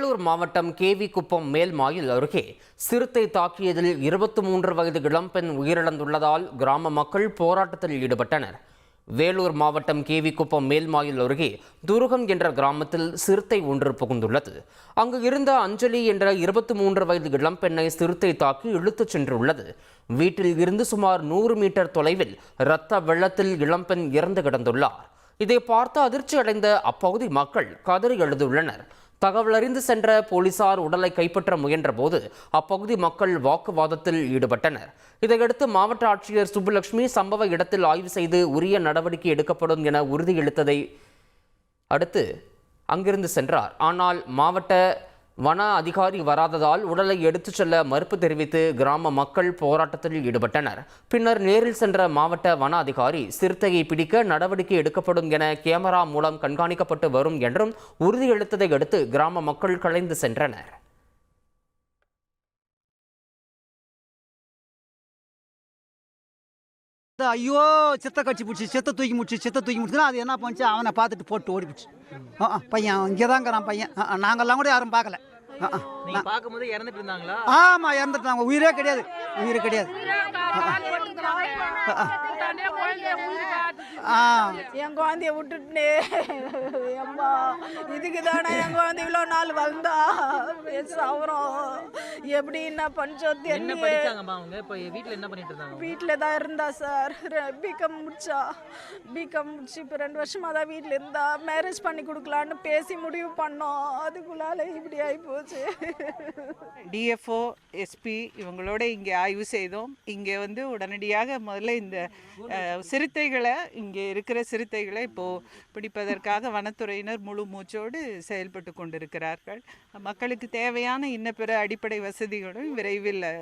வேலூர் மாவட்டம் கேவி குப்பம் மேல்மாயில் அருகே சிறுத்தை தாக்கியதில் இருபத்தி மூன்று வயது இளம்பெண் உயிரிழந்துள்ளதால் கிராம மக்கள் போராட்டத்தில் ஈடுபட்டனர். வேலூர் மாவட்டம் கேவி குப்பம் மேல்மாயில் அருகே துருகம் என்ற கிராமத்தில் சிறுத்தை ஒன்று புகுந்துள்ளது. அங்கு இருந்த அஞ்சலி என்ற இருபத்தி மூன்று வயது இளம்பெண்ணை சிறுத்தை தாக்கி இழுத்துச் சென்றுள்ளது. வீட்டில் இருந்து சுமார் நூறு மீட்டர் தொலைவில் இரத்த வெள்ளத்தில் இளம்பெண் இறந்து கிடந்துள்ளார். இதை பார்த்து அதிர்ச்சி அடைந்த அப்பகுதி மக்கள் கதறி எழுந்துள்ளனர். தகவலறிந்து சென்ற போலீசார் உடலை கைப்பற்ற முயன்றபோது அப்பகுதி மக்கள் வாக்குவாதத்தில் ஈடுபட்டனர். இதையடுத்து மாவட்ட ஆட்சியர் சுப்புலட்சுமி சம்பவ இடத்தில் ஆய்வு செய்து உரிய நடவடிக்கை எடுக்கப்படும் என உறுதியளித்ததை அடுத்து அங்கிருந்து சென்றார். ஆனால் மாவட்ட வன அதிகாரி வராததால் உடலை எடுத்துச் செல்ல மறுப்பு தெரிவித்து கிராம மக்கள் போராட்டத்தில் ஈடுபட்டனர். பின்னர் நேரில் சென்ற மாவட்ட வன அதிகாரி சிறுத்தையை பிடிக்க நடவடிக்கை எடுக்கப்படும் என கேமரா மூலம் கண்காணிக்கப்பட்டு வரும் என்றும் உறுதியளித்ததை அடுத்து கிராம மக்கள் கலைந்து சென்றனர். ஐயோ சித்த கட்சி பிடிச்சி சித்த தூக்கி முடிச்சு சித்த தூக்கி முடிச்சுனா அது என்ன பண்ணுச்சு? அவனை பார்த்துட்டு போட்டு ஓடிப்பிடுச்சு ஆ ஆ, பையன் இங்கே தாங்கிறான் பையன். நாங்கெல்லாம் கூட யாரும் பார்க்கல. ஆ ஆ நீங்க பார்க்கும்போது இறந்துட்டு இருந்தாங்களா? ஆமாம் இறந்துட்டாங்க. உயிரே கிடையாது. உயிர் கிடையாது. என் குழந்தைய விட்டுட்டுனே. அம்மா இதுக்கு தானே என் குழந்தை இவ்வளோ நாள் வளர்ந்தா சாவரம் எப்படி என்ன பஞ்சம் என்ன தெரியல படிச்சாங்கம்மா அவங்க? இப்போ வீட்ல என்ன பண்ணிட்டு இருந்தாங்க அவங்க? வீட்டில் தான் இருந்தா சார். பிகாம் முடிச்சா. பிகாம் முடிச்சு இப்போ ரெண்டு வருஷமாக தான் வீட்டில் இருந்தா. மேரேஜ் பண்ணி கொடுக்கலான்னு பேசி முடிவு பண்ணோம். அதுக்குள்ளால இப்படி ஆகி போச்சு டிஎஃப்ஓ எஸ்பி இவங்களோட இங்கே ஆய்வு செய்தோம். இங்கே வந்து உடனடியாக முதல்ல இந்த சிறுத்தைகளை இங்கே இருக்கிற சிறுத்தைகளை இப்போது பிடிப்பதற்காக வனத்துறையினர் முழு மூச்சோடு செயல்பட்டு கொண்டிருக்கிறார்கள். மக்களுக்கு தேவையான இன்ன பிற அடிப்படை வசதிகளும் விரைவில்